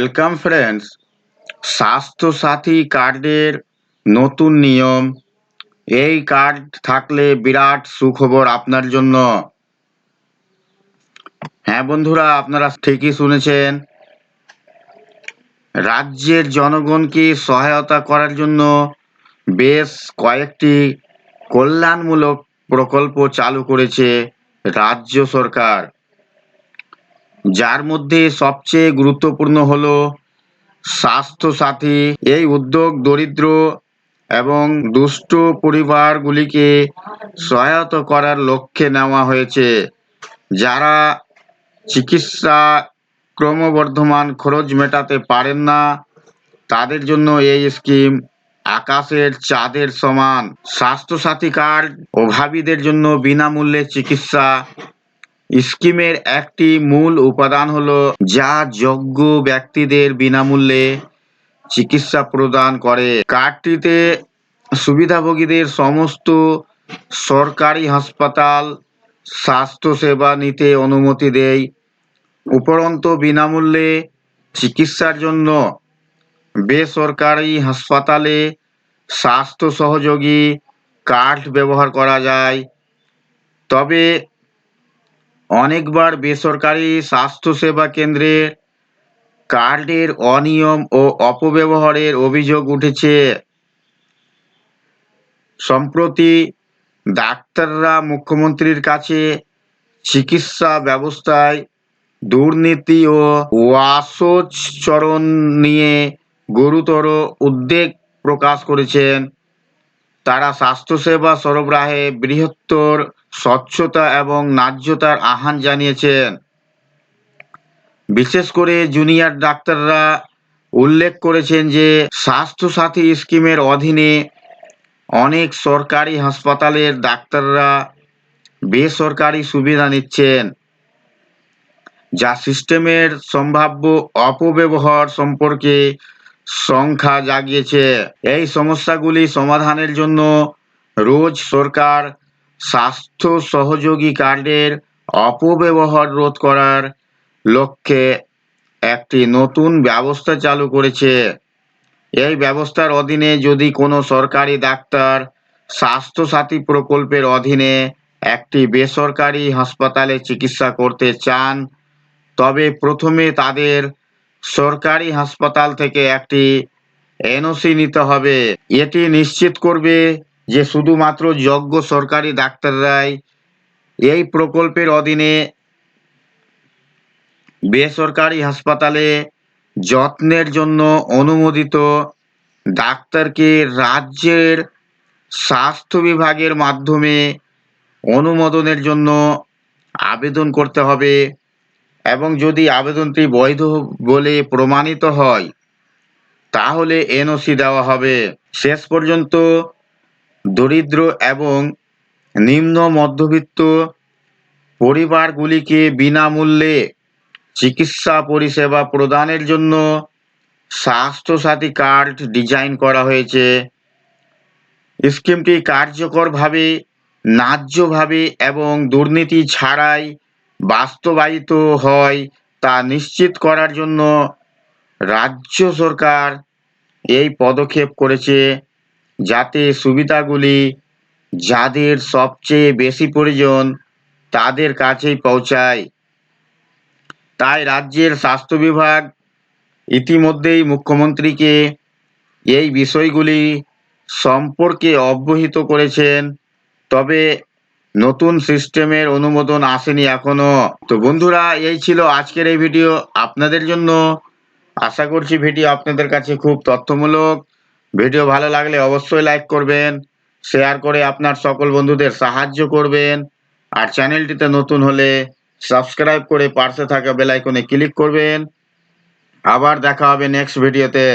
Welcome friends Swasthya Sathi কার্ডের নতুন নিয়ম। এই কার্ড থাকলে বিরাট সুখবর আপনার জন্য। হ্যাঁ বন্ধুরা, আপনারা ঠিকই শুনেছেন। রাজ্যের জনগণকে সহায়তা করার জন্য বেশ কয়েকটি কল্যাণমূলক প্রকল্প চালু করেছে রাজ্য সরকার। যার মধ্যে সবচেয়ে গুরুত্বপূর্ণ হলো স্বাস্থ্যসাথী। এই উদ্যোগ দরিদ্র এবং দুষ্ট পরিবারগুলিকে সহায়তা করার লক্ষ্যে নেওয়া হয়েছে, যারা চিকিৎসা ক্রমবর্ধমান খরচ মেটাতে পারেন না, তাদের জন্য এই স্কিম আকাশের চাঁদের সমান। স্বাস্থ্যসাথী কার্ড অভাবীদের জন্য বিনামূল্যে চিকিৎসা স্কিমের একটি মূল উপাদান হলো যা যোগ্য ব্যক্তিদের বিনামূল্যে চিকিৎসা প্রদান করে। কার্ডটিতে সুবিধাভোগীদের সমস্ত সরকারি হাসপাতাল, স্বাস্থ্যসেবা নিতে অনুমতি দেয়। উপরন্ত বিনামূল্যে চিকিৎসার জন্য বেসরকারি হাসপাতালে স্বাস্থ্য সহযোগী কার্ড ব্যবহার করা যায়। তবে অনেকবার বেসরকারি স্বাস্থ্যসেবা কেন্দ্রে কার্ডের অনিয়ম ও অপব্যবহারের অভিযোগ উঠেছে। সম্প্রতি ডাক্তাররা মুখ্যমন্ত্রীর কাছে চিকিৎসা ব্যবস্থায় দুর্নীতি ও ওয়াসোচরণ নিয়ে গুরুতর উদ্বেগ প্রকাশ করেছেন। তারা স্বাস্থ্যসেবা সরবরাহে বৃহত্তর স্বচ্ছতা এবং ন্যায্যতার আহ্বান জানিয়েছেন। বিশেষ করে জুনিয়র ডাক্তাররা উল্লেখ করেছেন যে, স্বাস্থ্যসাথী স্কিমের অধীনে অনেক সরকারি হাসপাতালের ডাক্তাররা বেসরকারি সুবিধা নিচ্ছেন, যা সিস্টেমের সম্ভাব্য অপব্যবহার সম্পর্কে সংখ্যা জাগিয়েছে। এই সমস্যাগুলি সমাধানের জন্য রোজ সরকার স্বাস্থ্য সহযোগী কার্ডের অপব্যবহার রোধ করার লক্ষ্যে একটি নতুন ব্যবস্থা চালু করেছে। এই ব্যবস্থার অধীনে যদি কোনো সরকারি ডাক্তার স্বাস্থ্যসাথী প্রকল্পের অধীনে একটি বেসরকারি হাসপাতালে চিকিৎসা করতে চান, তবে প্রথমে তাদের সরকারি হাসপাতাল থেকে একটি এনওসি নিতে হবে। এটি নিশ্চিত করবে যে শুধুমাত্র যোগ্য সরকারি ডাক্তাররাই এই প্রকল্পের অধীনে বেসরকারি হাসপাতালে যত্নের জন্য অনুমোদিত ডাক্তারকে রাজ্যের স্বাস্থ্য বিভাগের মাধ্যমে অনুমোদনের জন্য আবেদন করতে হবে। এবং যদি আবেদনটি বৈধ বলে প্রমাণিত হয়, তাহলে এনওসি দেওয়া হবে। শেষ পর্যন্ত দরিদ্র এবং নিম্ন মধ্যবিত্ত পরিবারগুলিকে বিনামূল্যে চিকিৎসা পরিষেবা প্রদানের জন্য স্বাস্থ্যসাথী কার্ড ডিজাইন করা হয়েছে। স্কিমটি কার্যকরভাবে, ন্যায্যভাবে এবং দুর্নীতি ছাড়াই বাস্তবায়িত হয় তা নিশ্চিত করার জন্য রাজ্য সরকার এই পদক্ষেপ করেছে যাতে সুবিধাগুলি যাদের সবচেয়ে বেশি প্রয়োজন তাদের কাছেই পৌঁছায়। তাই রাজ্যের স্বাস্থ্য বিভাগ ইতিমধ্যেই মুখ্যমন্ত্রীকে এই বিষয়গুলি সম্পর্কে অবহিত করেছেন। তবে নতুন সিস্টেমের অনুমোদন আসেনি এখনও। তো বন্ধুরা, এই ছিল আজকের এই ভিডিও আপনাদের জন্য। আশা করছি ভিডিও আপনাদের কাছে খুব তথ্যমূলক। ভিডিও ভালো লাগলে অবশ্যই লাইক করবেন, শেয়ার করে আপনার সকল বন্ধুদের সাহায্য করবেন, আর চ্যানেলটিতে নতুন হলে সাবস্ক্রাইব করে পাশে থাকা বেল আইকনে ক্লিক করবেন। আবার দেখা হবে নেক্সট ভিডিওতে।